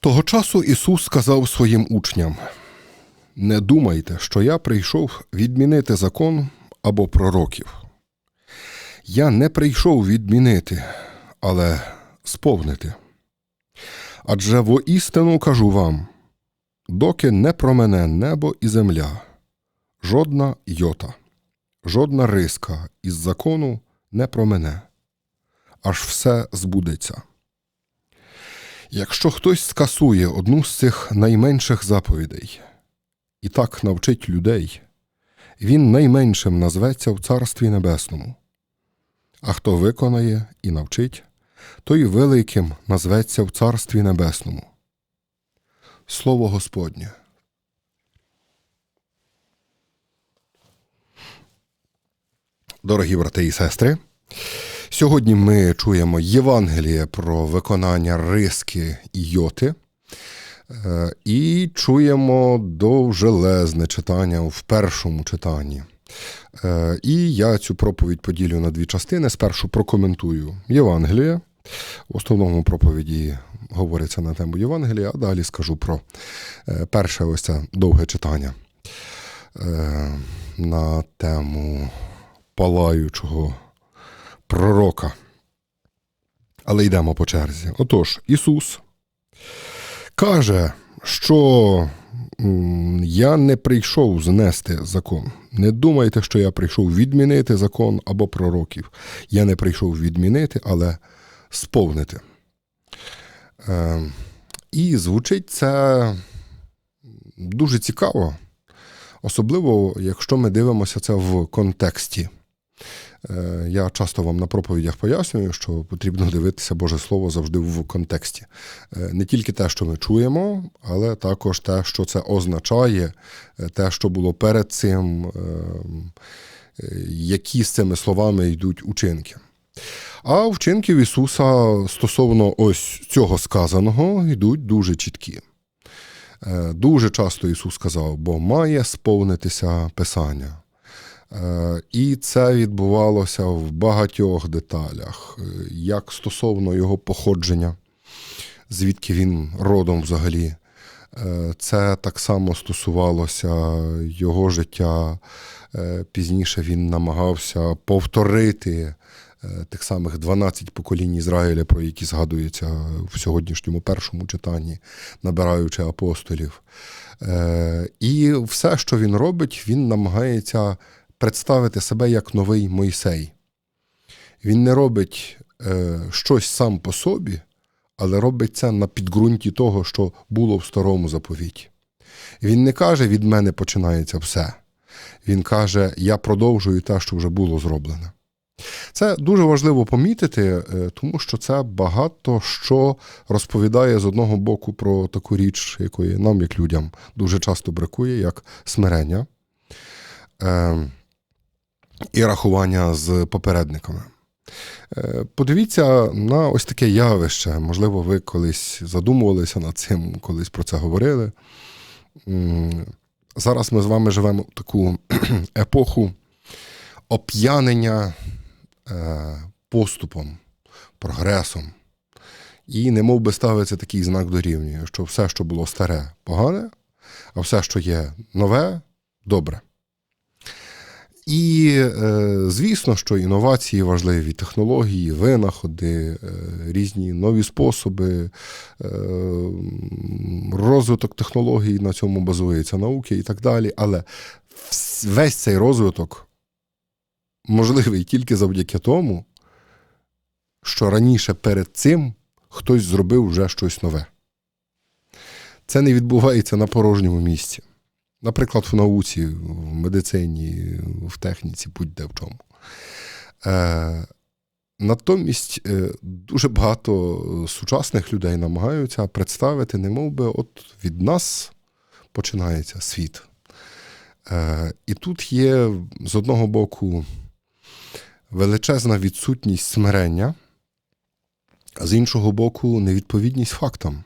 Того часу Ісус сказав своїм учням: Не думайте, що я прийшов відмінити закон або пророків. Я не прийшов відмінити, але сповнити. Адже воістину кажу вам, доки не промене небо і земля, жодна йота, жодна риска із закону не промене, аж все збудеться. Якщо хтось скасує одну з цих найменших заповідей і так навчить людей, він найменшим назветься в Царстві Небесному. А хто виконає і навчить, той великим назветься в Царстві Небесному. Слово Господнє. Дорогі брати і сестри, сьогодні ми чуємо Євангеліє про виконання риски і йоти. Е, І чуємо довжелезне читання в першому читанні. Е, І я цю проповідь поділю на дві частини. Спершу прокоментую Євангеліє. В основному проповіді говориться на тему Євангелія, а далі скажу про е, перше ось це довге читання на тему палаючого пророка. Але йдемо по черзі. Отож, Ісус каже, що я не прийшов знести закон. Не думайте, що я прийшов відмінити закон або пророків. Я не прийшов відмінити, але сповнити. Е, і звучить це дуже цікаво, особливо, якщо ми дивимося це в контексті. Е, Я часто вам на проповідях пояснюю, що потрібно дивитися Боже Слово завжди в контексті. Е, Не тільки те, що ми чуємо, але також те, що це означає, е, те, що було перед цим, які з цими словами йдуть учинки. А вчинків Ісуса стосовно ось цього сказаного йдуть дуже чіткі. Дуже часто Ісус сказав, бо має сповнитися Писання. Е, І це відбувалося в багатьох деталях, е, як стосовно його походження, звідки він родом взагалі. Е, Це так само стосувалося його життя. Пізніше він намагався повторити тих самих 12 поколінь Ізраїля, про які згадується в сьогоднішньому першому читанні, набираючи апостолів. І все, що він робить, він намагається представити себе як новий Мойсей. Він не робить е, щось сам по собі, але робить це на підґрунті того, що було в старому заповіті. Він не каже, від мене починається все. Він каже, я продовжую те, що вже було зроблено. Це дуже важливо помітити, е, тому що це багато що розповідає з одного боку про таку річ, якої нам, як людям, дуже часто бракує, як смирення е, і рахування з попередниками. Е, Подивіться на ось таке явище. Можливо, ви колись задумувалися над цим, колись про це говорили. Зараз ми з вами живемо в таку епоху оп'янення е, поступом, прогресом. І не мов би ставиться такий знак дорівнює, що все, що було старе, погане, а все, що є нове, добре. І е, звісно, що інновації важливі, технології, винаходи, е, різні нові способи, е, розвиток технологій на цьому базується, науки і так далі. Але весь цей розвиток можливий тільки завдяки тому, що раніше перед цим хтось зробив вже щось нове. Це не відбувається на порожньому місці. Наприклад, в науці, в медицині, в техніці, будь-де в чому. Е, Натомість е, дуже багато сучасних людей намагаються представити, не би, от від нас починається світ. Е, І тут є з одного боку величезна відсутність смирення, а з іншого боку, невідповідність фактам.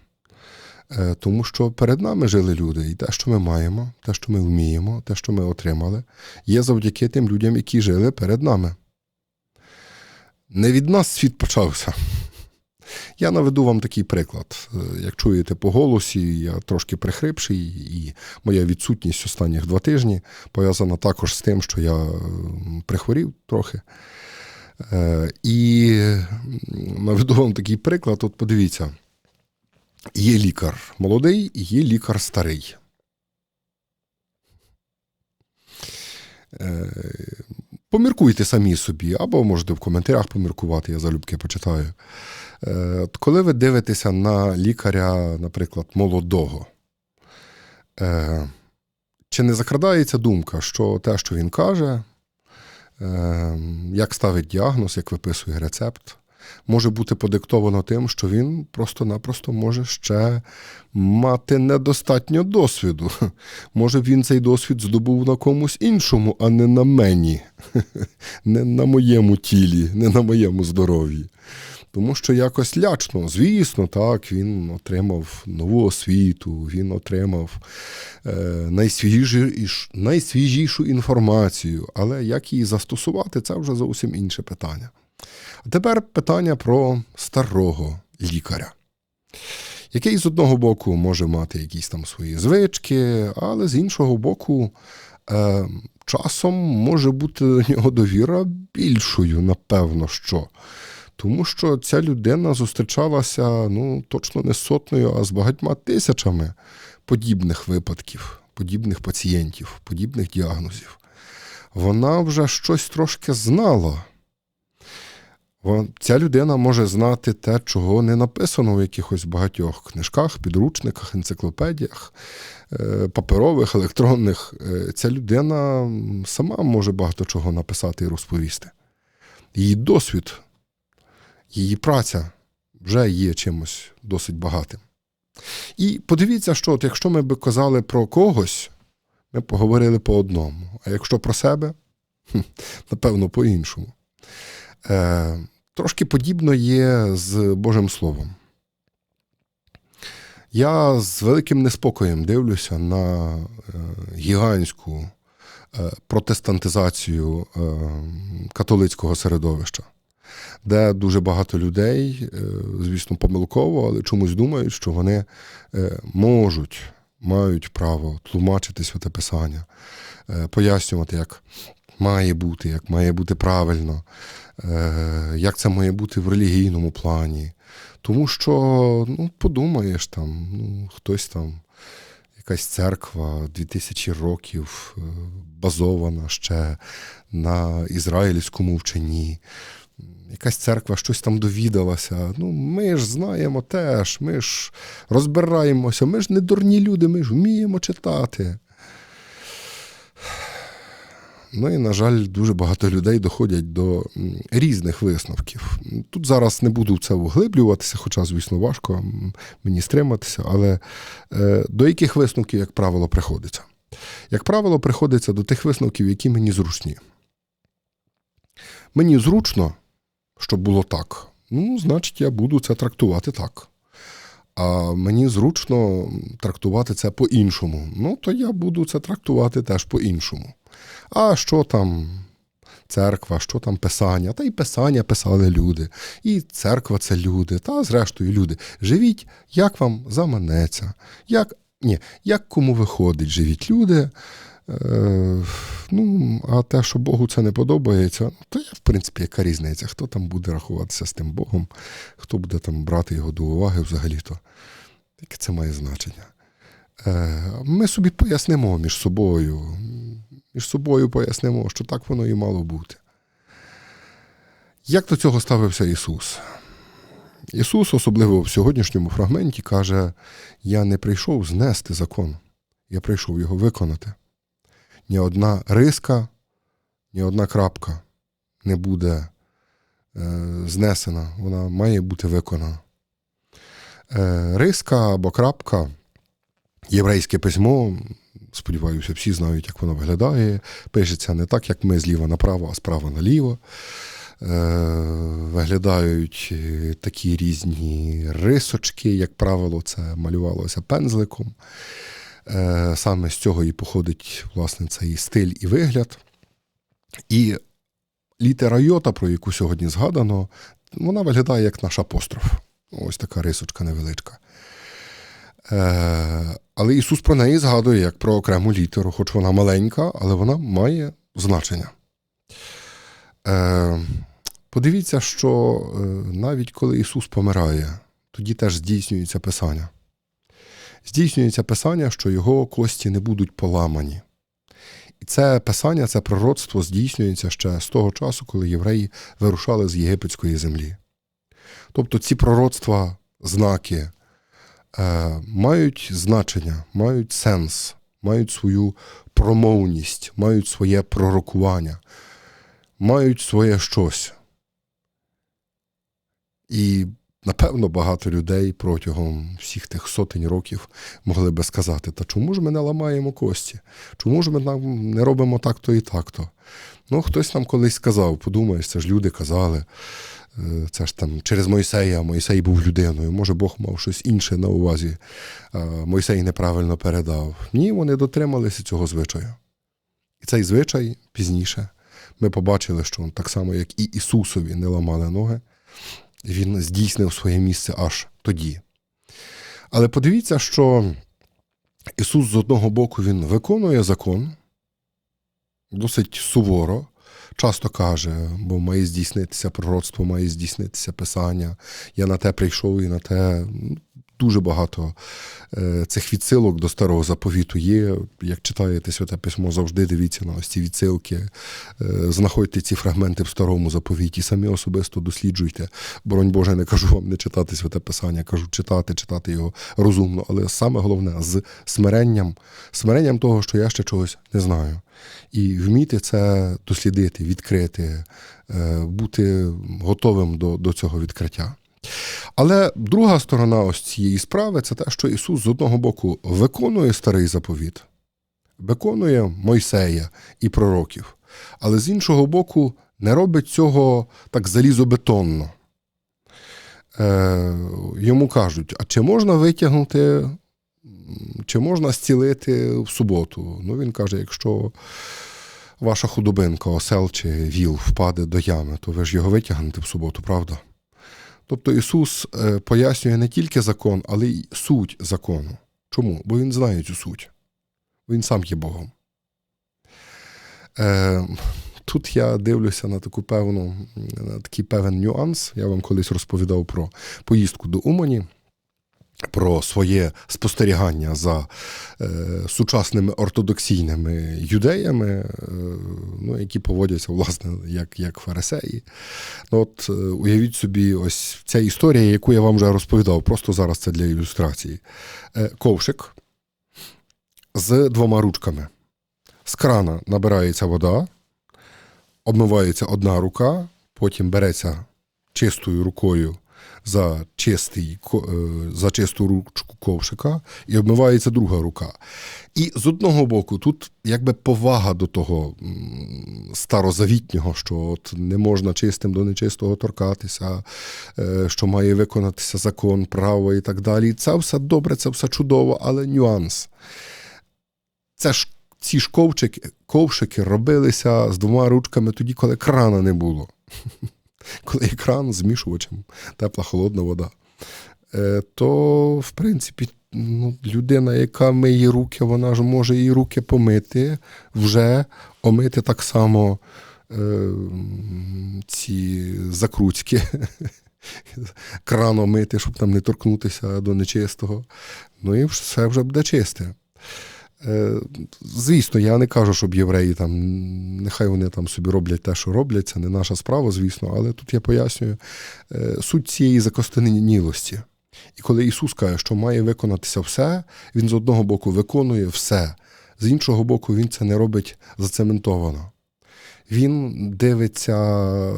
Е, Тому що перед нами жили люди, і те, що ми маємо, те, що ми вміємо, те, що ми отримали, є завдяки тим людям, які жили перед нами. Не від нас світ почався. Я наведу вам такий приклад. Е, Як чуєте по голосі, я трошки прихрипший, і моя відсутність останніх два тижні пов'язана також з тим, що я прихворів трохи. Е, І наведу вам такий приклад. От подивіться, є лікар молодий є лікар старий. Е, Поміркуйте самі собі, або можете в коментарях поміркувати, я залюбки почитаю. Е, Коли ви дивитеся на лікаря, наприклад, молодого, е, чи не закрадається думка, що те, що він каже, як ставить діагноз, як виписує рецепт, може бути подиктовано тим, що він просто-напросто може ще мати недостатньо досвіду. Може, він цей досвід здобув на комусь іншому, а не на мені, не на моєму тілі, не на моєму здоров'ї. Тому що якось лячно, звісно, так, він отримав нову освіту, він отримав е, найсвіжі, найсвіжішу інформацію, але як її застосувати, це вже зовсім інше питання. А тепер питання про старого лікаря, який з одного боку може мати якісь там свої звички, але з іншого боку, е, часом може бути до нього довіра більшою, напевно, що. Тому що ця людина зустрічалася ну, точно не з сотнею, а з багатьма тисячами подібних випадків, подібних пацієнтів, подібних діагнозів. Вона вже щось трошки знала. Ця людина може знати те, чого не написано в якихось багатьох книжках, підручниках, енциклопедіях, е, паперових, електронних. Е, Ця людина сама може багато чого написати і розповісти. Її досвід, її праця вже є чимось досить багатим. І подивіться, що от якщо ми би казали про когось, ми поговорили по одному. А якщо про себе, напевно, по-іншому. Е, трошки подібно є з Божим Словом. Я з великим неспокоєм дивлюся на е, гігантську е, протестантизацію е, католицького середовища, де дуже багато людей, звісно, помилково, але чомусь думають, що вони можуть, мають право тлумачити святе Писання, пояснювати, як має бути, як має бути правильно, як це має бути в релігійному плані. Тому що, ну, подумаєш там, ну, хтось там, якась церква 2000 років е, базована ще на ізраїльському вченні. Якась церква щось там довідалася. Ну, ми ж знаємо теж, ми ж розбираємося, ми ж не дурні люди, ми ж вміємо читати. Ну і, на жаль, дуже багато людей доходять до різних висновків. Тут зараз не буду в це углиблюватися, хоча, звісно, важко мені стриматися, але е, до яких висновків, як правило, приходиться? Як правило, приходиться до тих висновків, які мені зручні. Мені зручно, щоб було так. Ну, значить, я буду це трактувати так. А мені зручно трактувати це по-іншому. Ну, то я буду це трактувати теж по-іншому. А що там церква, що там писання? Та й писання писали люди, і церква це люди, та зрештою люди. Живіть, як вам заманеться, як, ні, як кому виходить, живіть люди. Е, ну, а те, що Богу це не подобається, ну, то я, в принципі, яка різниця? Хто там буде рахуватися з тим Богом, хто буде там брати його до уваги взагалі-то? Яке це має значення? Е, ми собі пояснимо між собою, між собою пояснимо, що так воно і мало бути. Як до цього ставився Ісус? Ісус, особливо в сьогоднішньому фрагменті, каже: Я не прийшов знести закон, я прийшов його виконати. Ні одна риска, ні одна крапка не буде знесена, вона має бути виконана. Е, риска або крапка, єврейське письмо, сподіваюся, всі знають, як воно виглядає. Пишеться не так, як ми зліва направо, а справа наліво. Е, виглядають е, такі різні рисочки, як правило, це малювалося пензликом. Е, Саме з цього і походить власне цей стиль і вигляд. І літера Йота, про яку сьогодні згадано, вона виглядає як наш апостроф. Ось така рисочка невеличка. Е, Але Ісус про неї згадує як про окрему літеру, хоч вона маленька, але вона має значення. Е, Подивіться, що е, навіть коли Ісус помирає, тоді теж здійснюється Писання. Здійснюється Писання, що його кості не будуть поламані. І це Писання, це пророцтво здійснюється ще з того часу, коли євреї вирушали з єгипетської землі. Тобто ці пророцтва, знаки мають значення, мають сенс, мають свою промовність, мають своє пророкування, мають своє щось. І, напевно, багато людей протягом всіх тих сотень років могли би сказати: та чому ж ми не ламаємо кості? Чому ж ми не робимо так-то і так-то? Ну, хтось нам колись сказав, подумаєш, це ж люди казали. Е, Це ж там через Мойсея, Мойсей був людиною. Може, Бог мав щось інше на увазі. Мойсей неправильно передав. Ні, вони дотрималися цього звичаю. І цей звичай пізніше ми побачили, що так само, як і Ісусові не ламали ноги, він здійснив своє місце аж тоді. Але подивіться, що Ісус з одного боку Він виконує закон досить суворо, часто каже, бо має здійснитися пророцтво, має здійснитися Писання. Я на те прийшов і на те. Дуже багато е, цих відсилок до старого заповіту є. Як читаєте святе письмо, завжди дивіться на ось ці відсилки, е, знаходьте ці фрагменти в старому заповіті, самі особисто досліджуйте. Боронь Боже, не кажу вам не читати святе писання, кажу читати, читати його розумно, але саме головне з смиренням, смиренням того, що я ще чогось не знаю. І вміти це дослідити, відкрити, е, бути готовим до, до цього відкриття. Але друга сторона ось цієї справи це те, що Ісус з одного боку виконує старий заповіт, виконує Мойсея і пророків, але з іншого боку, не робить цього так залізобетонно. Е, Йому кажуть: а чи можна витягнути, чи можна зцілити в суботу? Ну, він каже: якщо ваша худобинка, осел чи віл впаде до ями, то ви ж його витягнете в суботу, правда? Тобто Ісус е, пояснює не тільки закон, але й суть закону. Чому? Бо Він знає цю суть. Він сам є Богом. Е, Тут я дивлюся на таку певну, на такий певен нюанс. Я вам колись розповідав про поїздку до Умані, про своє спостерігання за е, сучасними ортодоксійними юдеями, е, ну, які поводяться, власне, як як фарисеї. Ну, от е, Уявіть собі, ось ця історія, яку я вам вже розповідав, просто зараз це для ілюстрації. Е, ковшик з двома ручками. З крана набирається вода, обмивається одна рука, потім береться чистою рукою за чистий, за чисту ручку ковшика і обмивається друга рука. І з одного боку, тут якби повага до того старозавітнього, що от не можна чистим до нечистого торкатися, що має виконатися закон, право і так далі. Це все добре, це все чудово, але нюанс. Це ж ці ж ковчики, ковшики робилися з двома ручками тоді, коли крана не було. Коли екран змішувачем, тепла холодна вода. Е, то, в принципі, ну, людина, яка миє руки, вона ж може і руки помити, вже омити так само е, ці закрутські, кран омити, щоб там не торкнутися до нечистого. Ну і все вже буде чисте. Е, звісно, я не кажу, щоб євреї там, нехай вони там собі роблять те, що роблять, це не наша справа, звісно, але тут я пояснюю е, суть цієї закостенілості. І коли Ісус каже, що має виконатися все, Він з одного боку виконує все, з іншого боку, Він це не робить зацементовано. він дивиться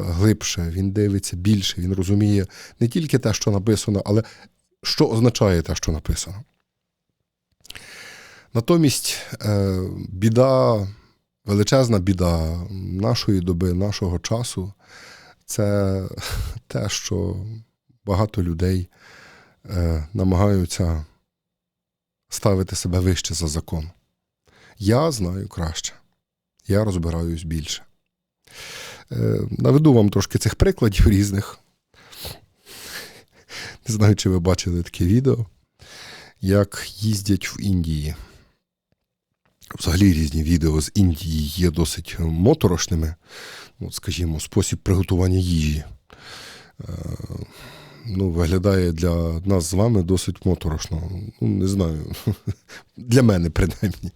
глибше, він дивиться більше, він розуміє не тільки те, що написано, але що означає те, що написано. Натомість е, біда, величезна біда нашої доби, нашого часу це те, що багато людей е, намагаються ставити себе вище за закон. Я знаю краще, я розбираюсь більше. Е, наведу вам трошки цих прикладів різних. Не знаю, чи ви бачили таке відео, як їздять в Індії. Взагалі різні відео з Індії є досить моторошними. От, скажімо, спосіб приготування їжі. Е, ну, виглядає для нас з вами досить моторошно. Ну, не знаю. Для мене, принаймні.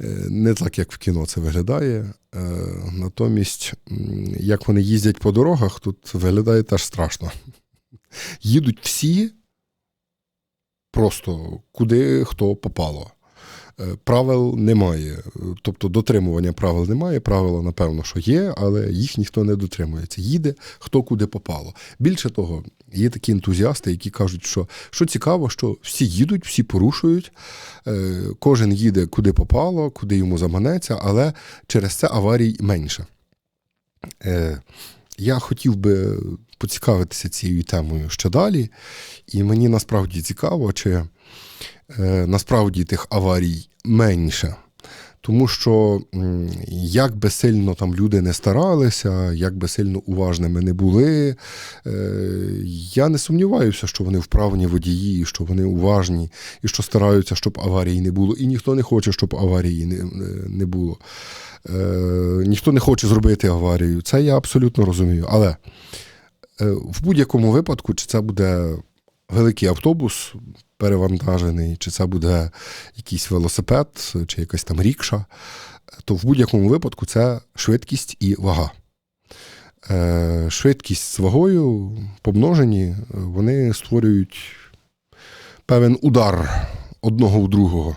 Е, Не так, як в кіно це виглядає. Е, Натомість, як вони їздять по дорогах, тут виглядає теж страшно. Їдуть всі просто куди хто попало. Е, Правил немає, тобто дотримування правил немає. Правила, напевно, що є, але їх ніхто не дотримується. Їде хто куди попало. Більше того, є такі ентузіасти, які кажуть, що, що цікаво, що всі їдуть, всі порушують, е, кожен їде куди попало, куди йому заманеться, але через це аварій менше. Е, Я хотів би поцікавитися цією темою ще далі, і мені насправді цікаво, чи е, насправді тих аварій менше. Тому що як би сильно там люди не старалися, як би сильно уважними не були, е, я не сумніваюся, що вони вправні водії, що вони уважні, і що стараються, щоб аварії не було. І ніхто не хоче, щоб аварії не, не було. Е, ніхто не хоче зробити аварію. Це я абсолютно розумію. Але е, в будь-якому випадку, чи це буде великий автобус перевантажений, чи це буде якийсь велосипед, чи якась там рікша, то в будь-якому випадку це швидкість і вага. Е, Швидкість з вагою помножені, вони створюють певен удар одного в другого.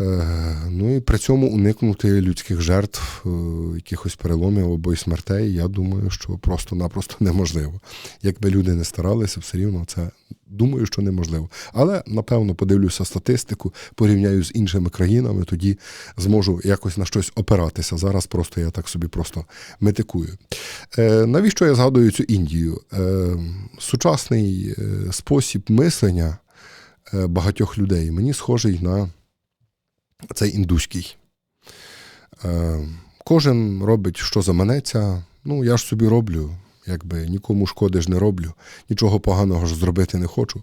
Е, Ну і при цьому уникнути людських жертв, е, якихось переломів або й смертей, я думаю, що просто-напросто неможливо. Якби люди не старалися, все рівно це думаю, що неможливо. Але напевно подивлюся статистику, порівняю з іншими країнами, тоді зможу якось на щось опиратися. Зараз просто я так собі просто метикую. Е, Навіщо я згадую цю Індію? Сучасний спосіб мислення багатьох людей мені схожий на цей індуський. Е, Кожен робить, що заманеться. Ну, я ж собі роблю, якби нікому шкоди ж не роблю, нічого поганого ж зробити не хочу.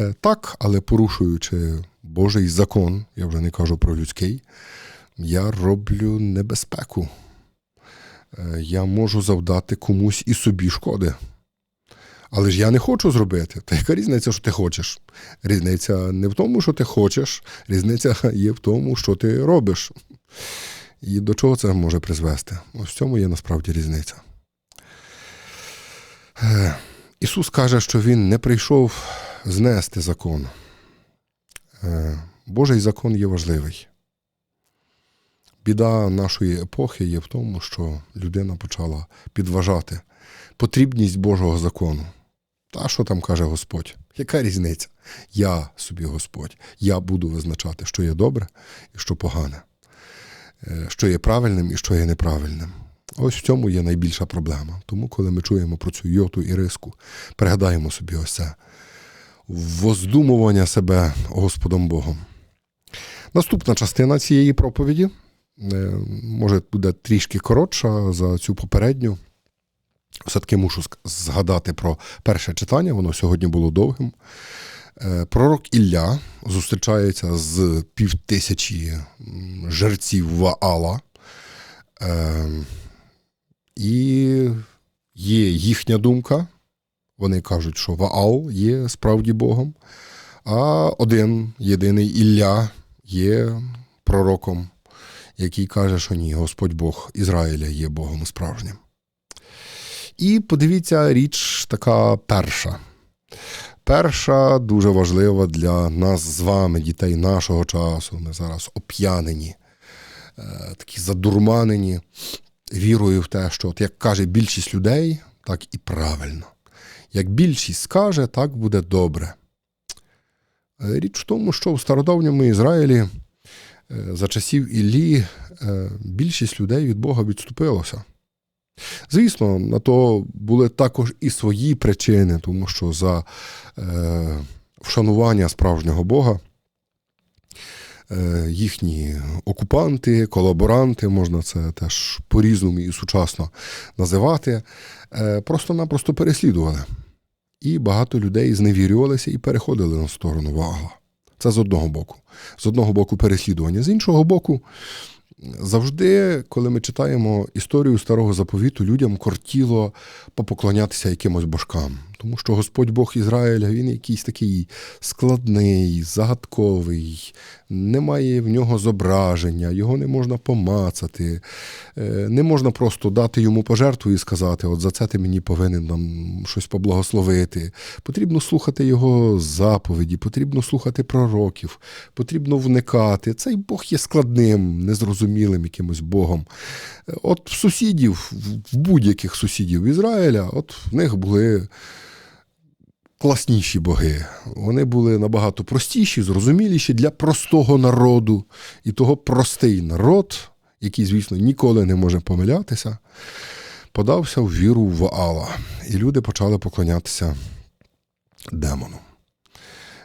Е, Так, але порушуючи Божий закон, я вже не кажу про людський, я роблю небезпеку. Е, Я можу завдати комусь і собі шкоди. Але ж я не хочу зробити. Та яка різниця, що ти хочеш? Різниця не в тому, що ти хочеш, різниця є в тому, що ти робиш. І до чого це може призвести? Ось в цьому є насправді різниця. Ісус каже, що Він не прийшов знести закон. Божий закон є важливий. Біда нашої епохи є в тому, що людина почала підважати потрібність Божого закону. Та що там каже Господь? Яка різниця? Я собі Господь. Я буду визначати, що є добре і що погане, Е, що є правильним і що є неправильним. Ось в цьому є найбільша проблема. Тому, коли ми чуємо про цю йоту і риску, пригадаємо собі ось це воздумування себе Господом Богом. Наступна частина цієї проповіді, е, може, буде трішки коротша за цю попередню. Все-таки мушу згадати про перше читання, воно сьогодні було довгим. Е, Пророк Ілля зустрічається з півтисячі жерців Ваала. Е, І є їхня думка. Вони кажуть, що Ваал є справді Богом, а один єдиний Ілля є пророком, який каже, що ні, Господь Бог Ізраїля є Богом справжнім. І подивіться, річ така перша. Перша дуже важлива для нас з вами, дітей нашого часу. Ми зараз оп'янені, е, такі задурманені вірою в те, що, от як каже більшість людей, так і правильно. Як більшість скаже, так буде добре. Е, Річ в тому, що в стародавньому Ізраїлі е, за часів Іллі більшість людей від Бога відступилося. Звісно, на то були також і свої причини, тому що за е, вшанування справжнього Бога е, їхні окупанти, колаборанти, можна це теж по-різному і сучасно називати, е, просто-напросто переслідували. І багато людей зневірювалися і переходили на сторону Ваала. Це з одного боку. З одного боку переслідування, з іншого боку, завжди, коли ми читаємо історію старого заповіту, людям кортіло попоклонятися якимось божкам. Тому що Господь Бог Ізраїля, він якийсь такий складний, загадковий, немає в нього зображення, його не можна помацати, е, не можна просто дати йому пожертву і сказати: от за це ти мені повинен нам щось поблагословити. Потрібно слухати його заповіді, потрібно слухати пророків, потрібно вникати. Цей Бог є складним, незрозумілим якимось Богом. Е, От в сусідів, в будь-яких сусідів Ізраїля, от в них були класніші боги. Вони були набагато простіші, зрозуміліші для простого народу. І того простий народ, який, звісно, ніколи не може помилятися, подався в віру в Ваала. І люди почали поклонятися демону.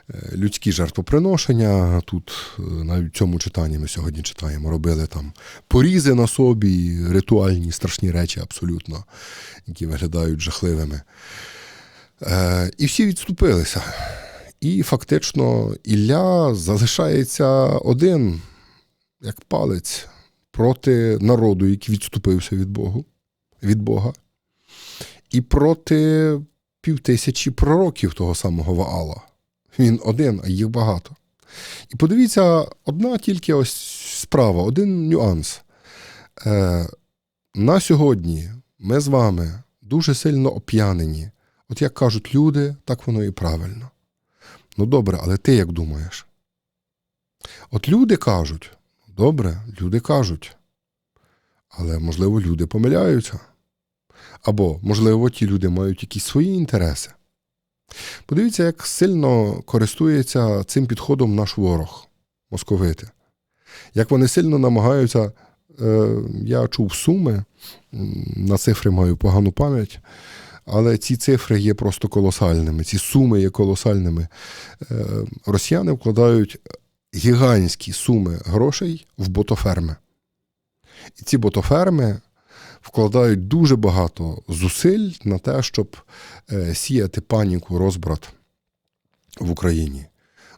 Е, Людські жертвоприношення, тут е, навіть в цьому читанні ми сьогодні читаємо, робили там порізи на собі, ритуальні страшні речі абсолютно, які виглядають жахливими. Е, І всі відступилися. І фактично Ілля залишається один, як палець, проти народу, який відступився від Богу, від Бога, і проти півтисячі пророків того самого Ваала. Він один, а їх багато. І подивіться, одна тільки ось справа, один нюанс. Е, На сьогодні ми з вами дуже сильно оп'янені. От як кажуть люди, так воно і правильно. Ну добре, але ти як думаєш? От люди кажуть, добре, люди кажуть. Але, можливо, люди помиляються. Або, можливо, ті люди мають якісь свої інтереси. Подивіться, як сильно користується цим підходом наш ворог, московити. Як вони сильно намагаються, е, я чув суми, на цифри маю погану пам'ять, але ці цифри є просто колосальними, ці суми є колосальними. Е, Росіяни вкладають гігантські суми грошей в ботоферми. І ці ботоферми вкладають дуже багато зусиль на те, щоб е, сіяти паніку, розбрат в Україні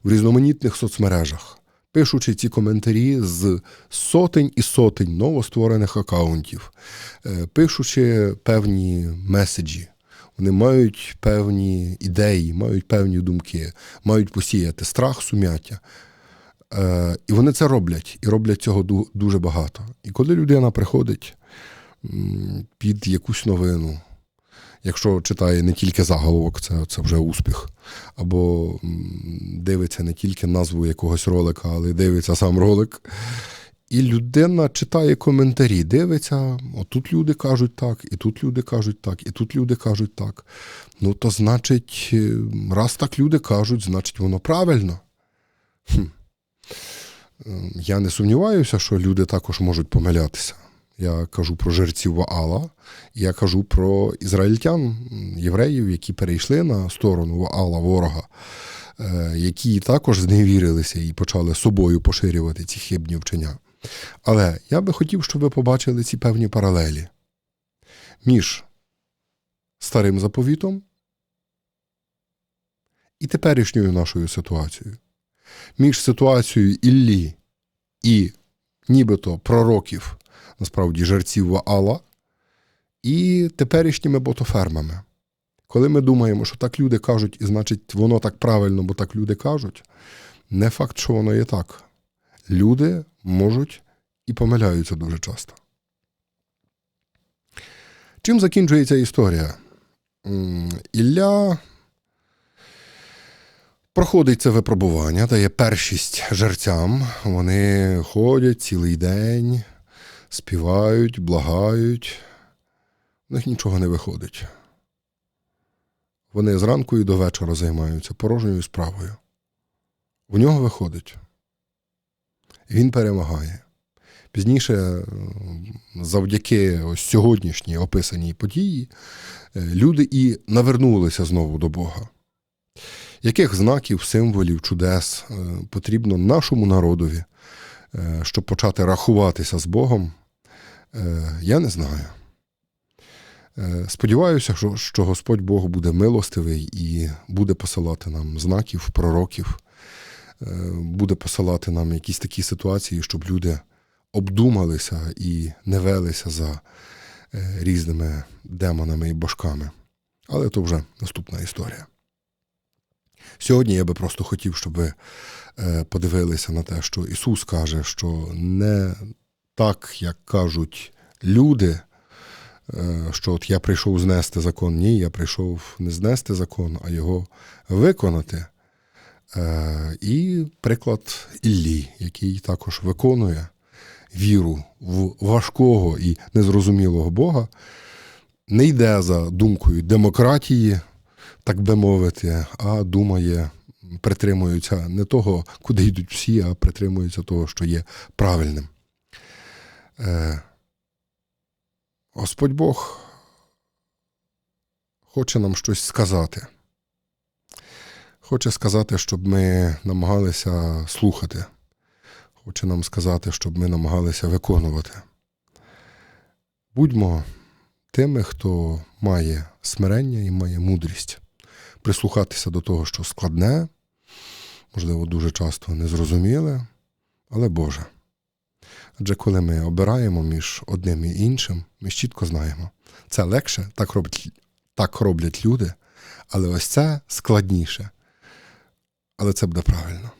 в різноманітних соцмережах, пишучи ці коментарі з сотень і сотень новостворених акаунтів, е, пишучи певні меседжі. Вони мають певні ідеї, мають певні думки, мають посіяти страх, сум'яття. Е, І вони це роблять, і роблять цього ду- дуже багато. І коли людина приходить під якусь новину, якщо читає не тільки заголовок, це, це вже успіх, або дивиться не тільки назву якогось ролика, але дивиться сам ролик. І людина читає коментарі, дивиться, отут люди кажуть так, і тут люди кажуть так, і тут люди кажуть так. Ну, то значить, е, раз так люди кажуть, значить воно правильно. Хм. Е, Я не сумніваюся, що люди також можуть помилятися. Я кажу про жерців Ваала, я кажу про ізраїльтян, євреїв, які перейшли на сторону Ваала, ворога, е, які також зневірилися і почали собою поширювати ці хибні вчення. Але я би хотів, щоб ви побачили ці певні паралелі між старим заповітом і теперішньою нашою ситуацією, між ситуацією Іллі і нібито пророків, насправді жерців Ваала, і теперішніми ботофермами. Коли ми думаємо, що так люди кажуть, і значить воно так правильно, бо так люди кажуть, не факт, що воно є так. Люди можуть і помиляються дуже часто. Чим закінчується історія? Ілля проходить це випробування, дає першість жерцям. Вони ходять цілий день, співають, благають, в них нічого не виходить. Вони зранку і до вечора займаються порожньою справою. В нього виходить. Він перемагає. Пізніше, е, завдяки ось сьогоднішній описаній події, е, люди і навернулися знову до Бога. Яких знаків, символів, чудес е, потрібно нашому народові, щоб почати рахуватися з Богом, я не знаю. Сподіваюся, що, Господь Бог буде милостивий і буде посилати нам знаків, пророків, буде посилати нам якісь такі ситуації, щоб люди обдумалися і не велися за е, різними демонами і божками. Але то вже наступна історія. Сьогодні я би просто хотів, щоб ви е, подивилися на те, що Ісус каже, що не так, як кажуть люди, е, що от я прийшов знести закон. Ні, я прийшов не знести закон, а його виконати. Е, І приклад Іллі, який також виконує віру в важкого і незрозумілого Бога, не йде за думкою демократії, так би мовити, а думає, притримується не того, куди йдуть всі, а притримується того, що є правильним. Е, Господь Бог хоче нам щось сказати. Хоче сказати, щоб ми намагалися слухати. Хоче нам сказати, щоб ми намагалися виконувати. Будьмо тими, хто має смирення і має мудрість прислухатися до того, що складне, можливо, дуже часто незрозуміле, але Боже. Адже коли ми обираємо між одним і іншим, ми чітко знаємо, це легше, так роблять, так роблять люди, але ось це складніше. Але це буде правильно.